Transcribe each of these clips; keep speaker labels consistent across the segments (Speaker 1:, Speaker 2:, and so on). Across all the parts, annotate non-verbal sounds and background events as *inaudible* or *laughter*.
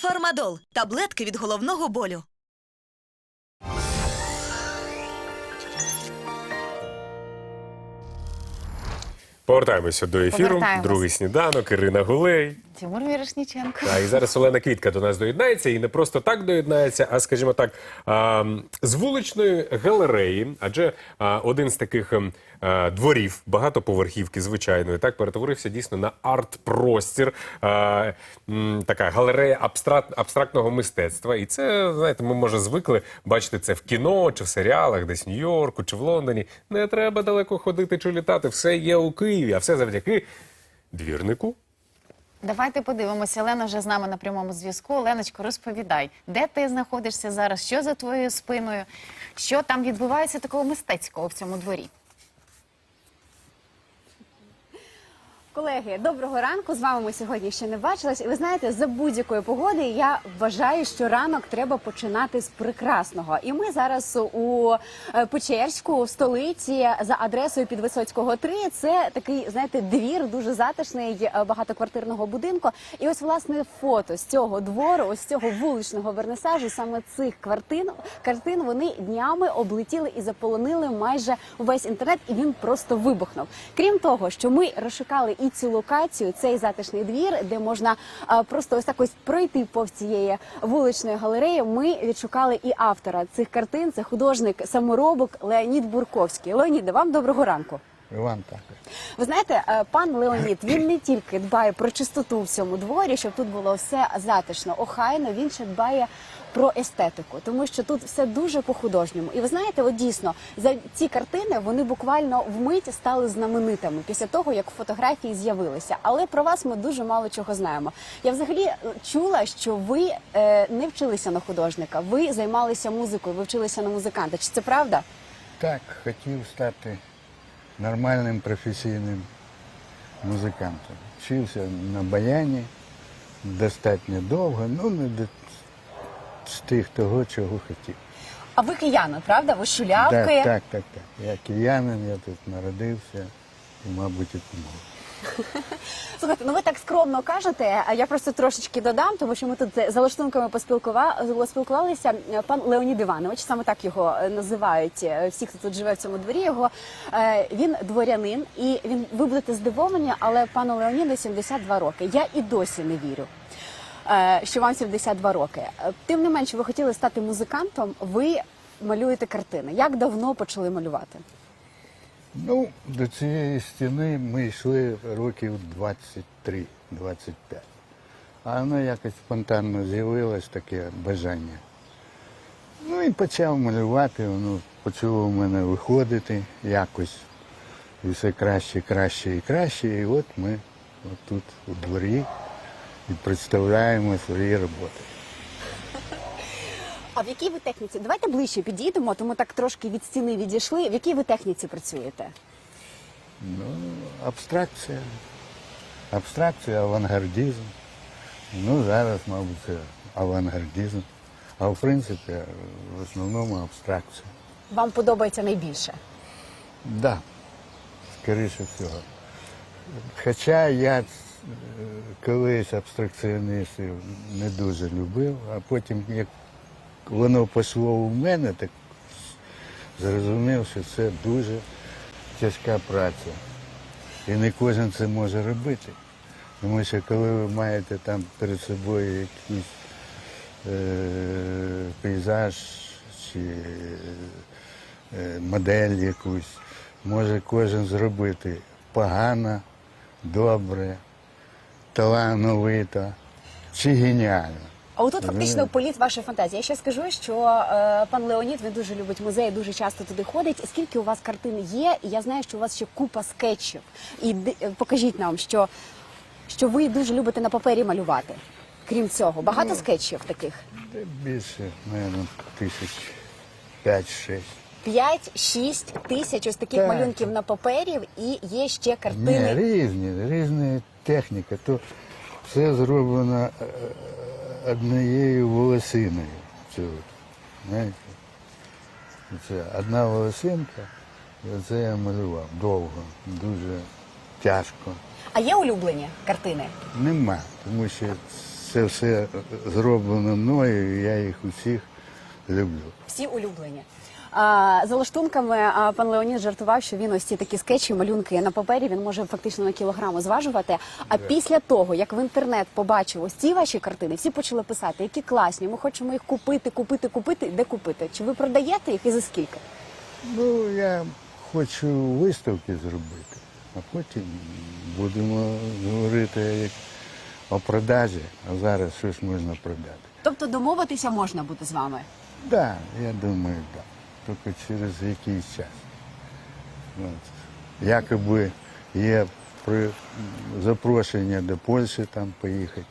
Speaker 1: Фармадол таблетки від головного болю.
Speaker 2: Повертаємося до ефіру.
Speaker 3: Повертаємось.
Speaker 2: Другий сніданок, Ірина Гулей.
Speaker 3: Тимур Мірошніченко.
Speaker 2: А і зараз Олена Квітка до нас доєднається, і не просто так доєднається, а скажімо так, з вуличної галереї, адже один з таких ем, дворів, багатоповерхівки, звичайної, так перетворився дійсно на арт-простір, така галерея абстракт, абстрактного мистецтва. І це, знаєте, ми може звикли бачити це в кіно чи в серіалах, десь в Нью-Йорку чи в Лондоні. Не треба далеко ходити чи літати. Все є у Києві, а все завдяки двірнику.
Speaker 3: Давайте подивимося. Лена вже з нами на прямому зв'язку. Леночко, розповідай, де ти знаходишся зараз, що за твоєю спиною, що там відбувається такого мистецького в цьому дворі.
Speaker 4: Колеги, доброго ранку. З вами ми сьогодні ще не бачились. І ви знаєте, за будь-якої погоди я вважаю, що ранок треба починати з прекрасного. І ми зараз у е, Печерську, в столиці, за адресою Підвисоцького 3. Це такий, знаєте, двір дуже затишний е, багатоквартирного будинку. І ось власне фото з цього двору, ось цього вуличного вернисажу, саме цих картин, картин вони днями облетіли і заполонили майже увесь інтернет, і він просто вибухнув. Крім того, що ми розшукали і цю локацію, цей затишний двір, де можна а, просто ось так ось пройти повз цієї вуличної галереї. Ми відшукали і автора цих картин. Це художник саморобок Леонід Бурковський. Леоніде, вам доброго ранку.
Speaker 5: Вам також.
Speaker 4: Ви знаєте, е, пан Леонід він не тільки дбає про чистоту в цьому дворі, щоб тут було все затишно, охайно. Він ще дбає про естетику, тому що тут все дуже по-художньому. І ви знаєте, от дійсно за ці картини вони буквально вмить стали знаменитими після того, як фотографії з'явилися. Але про вас ми дуже мало чого знаємо. Я взагалі е, чула, що ви е, не вчилися на художника, ви займалися музикою, ви вчилися на музиканта. Чи це правда?
Speaker 5: Так, хотів стати нормальним професійним музикантом. Вчився на баяні достатньо довго, ну не достиг того, чого хотів.
Speaker 4: А ви киянин, правда? Ви шулявки?
Speaker 5: Так, так, так, так. Я киянин, я тут народився і, мабуть, і помру. *laughs*
Speaker 4: Слухайте, ну ви так скромно кажете. А я просто трошечки додам, тому що ми тут за лаштунками поспілкува... поспілкувалися. Пан Леонід Іванович, саме так його е, називають е, всі, хто тут живе в цьому дворі. Його е, він дворянин, і він ви будете здивовані, але пану Леоніду 72 роки. Я і досі не вірю. Е, Що вам 72 роки. Е, Тим не менше, ви хотіли стати музикантом. Ви малюєте картини. Як давно почали малювати?
Speaker 5: Ну, до цієї стіни ми йшли років 23-25. А воно якось спонтанно з'явилось таке бажання. Ну і почав малювати, воно почало в мене виходити якось. І все краще, краще і краще. І от ми тут у дворі і представляємо свої роботи.
Speaker 4: А в якій ви техніці? Давайте ближче підійдемо, тому так трошки від стіни відійшли. В якій ви техніці працюєте?
Speaker 5: Ну, абстракція. Абстракція, авангардизм. Ну, зараз, мабуть, це авангардизм. А в принципі, в основному абстракція.
Speaker 4: Вам подобається найбільше?
Speaker 5: Так, да, скоріше всього. Хоча я колись абстракціоністів не дуже любив, а потім, як воно пішло у мене, так зрозумів, що це дуже тяжка праця. І не кожен це може робити. Тому що коли ви маєте там перед собою якийсь е, пейзаж чи е, модель якусь, може кожен зробити погано, добре, талановито чи геніально.
Speaker 4: А отут фактично політ вашої фантазії. Я ще скажу, що е, пан Леонід він дуже любить музеї, дуже часто туди ходить. Скільки у вас картин є? І я знаю, що у вас ще купа скетчів. І ди- е, покажіть нам, що, що ви дуже любите на папері малювати. Крім цього, багато скетчів таких.
Speaker 5: Та більше, мабуть, тисяч п'ять-шість.
Speaker 4: 5-6 тисяч ось таких
Speaker 5: Так.
Speaker 4: малюнків на папері, і є ще
Speaker 5: Ні,
Speaker 4: картини.
Speaker 5: різні, різні техніка. То все зроблено е, однією волосиною. Знаєте? Це одна волосинка, і це я малював довго, дуже тяжко.
Speaker 4: А є улюблені картини?
Speaker 5: Нема, тому що це все зроблено мною, і я їх усіх люблю.
Speaker 4: Всі улюблені. За лаштунками пан Леонід жартував, що він ось ці такі скетчі, малюнки на папері, він може фактично на кілограму зважувати. А після того, як в інтернет побачив ось ці ваші картини, всі почали писати, які класні, ми хочемо їх купити, купити, купити. Де купити? Чи ви продаєте їх і за скільки?
Speaker 5: Ну, я хочу виставки зробити, а потім будемо говорити як о продажі, а зараз що ж можна продати.
Speaker 4: Тобто домовитися можна буде з вами.
Speaker 5: Так, да, я думаю, так. Да. Тільки через якийсь час. От. Якоби є при запрошення до Польщі там поїхати.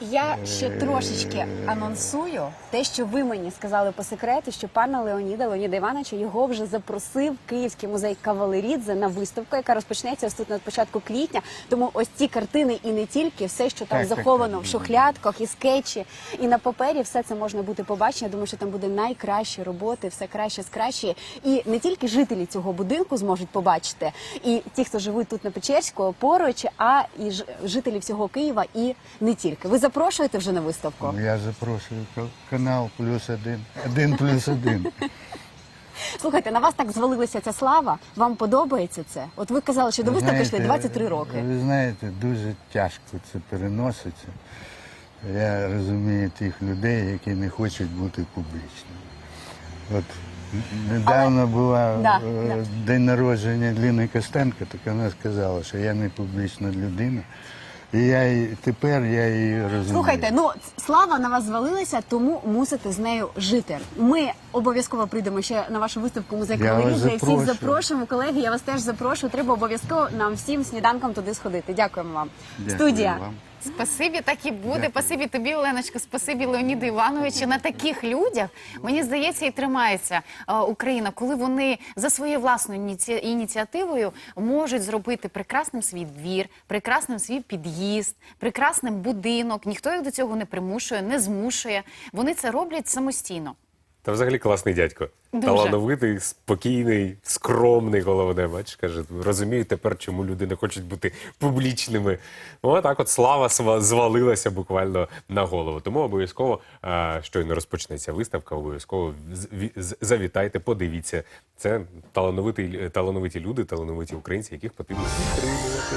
Speaker 4: Я ще трошечки анонсую те, що ви мені сказали по секрету, що пана Леоніда Леоніда Івановича його вже запросив Київський музей Кавалерідзе на виставку, яка розпочнеться ось тут на початку квітня. Тому ось ці картини і не тільки все, що там
Speaker 5: Так, так,
Speaker 4: заховано
Speaker 5: так.
Speaker 4: в шухлядках, і скетчі, і на папері, все це можна буде побачити. Я думаю, що там буде найкращі роботи, все краще з краще. І не тільки жителі цього будинку зможуть побачити, і ті, хто живуть тут на Печерську, поруч, а і жителі всього Києва, і не тільки. Ви запрошуєте вже на виставку?
Speaker 5: Ну, Я запрошую канал плюс один, один плюс один. *laughs*
Speaker 4: Слухайте, на вас так звалилася ця слава. Вам подобається це? От ви казали, що до виставки йшли 23 роки.
Speaker 5: Ви знаєте, дуже тяжко це переноситься. Я розумію тих людей, які не хочуть бути публічними. От недавно була
Speaker 4: Да,
Speaker 5: е,
Speaker 4: да.
Speaker 5: день народження Ліни Костенко, так вона сказала, що я не публічна людина. Я її, тепер я її розумію.
Speaker 4: Слухайте, ну слава на вас звалилася, тому мусите з нею жити. Ми обов'язково прийдемо ще на вашу виставку музей
Speaker 5: Я.
Speaker 4: Всіх запрошуємо, колеги. Я вас теж запрошую. Треба обов'язково нам всім сніданком туди сходити. Дякуємо вам.
Speaker 5: Дякую
Speaker 4: Студія.
Speaker 5: вам.
Speaker 3: Спасибі, так і буде.
Speaker 5: Дякую.
Speaker 3: Спасибі тобі, Оленочка. Спасибі Леоніду Івановичу. На таких людях мені здається і тримається е, Україна, коли вони за своєю власною ініціативою можуть зробити прекрасним свій двір, прекрасним свій під'їзд, прекрасним будинок. Ніхто їх до цього не примушує, не змушує. Вони це роблять самостійно.
Speaker 2: Та взагалі класний дядько.
Speaker 3: Дуже.
Speaker 2: Талановитий, спокійний, скромний, головне. Бачиш, каже, розумію тепер, чому люди не хочуть бути публічними. Ну, так от слава звалилася буквально на голову. Тому обов'язково, е, щойно розпочнеться виставка, обов'язково завітайте, подивіться. Це талановиті, талановиті люди, талановиті українці, яких потрібно підтримувати.